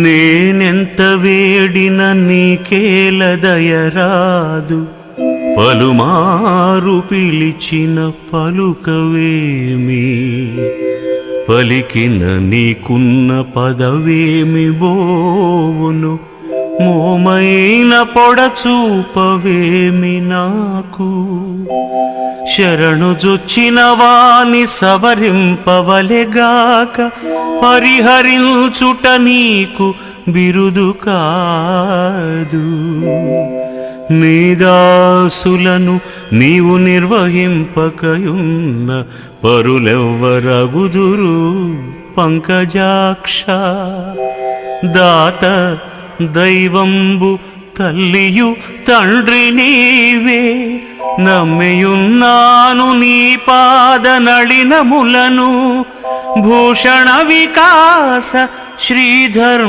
నేనెంత వేడిన నీకేల దయరాదు పలుమారు పిలిచిన పలుకవేమి పలికిన నీకున్న పదవేమి బోవును మోమైన పొడచూపవేమి నాకు? శరణుజొచ్చిన వాని సవరింపవలెగాక పరిహరించుట నీకు బిరుదు కాదు. నీదాసులను నీవు నిర్వహింపకయున్న పరులెవ్వరగుదురు పంకజాక్ష? దాత దైవంబు తల్లియు తండ్రి నీవే నమ్మియున్నాను నీ పాద నళినములను భూషణ వికాస శ్రీధర్మ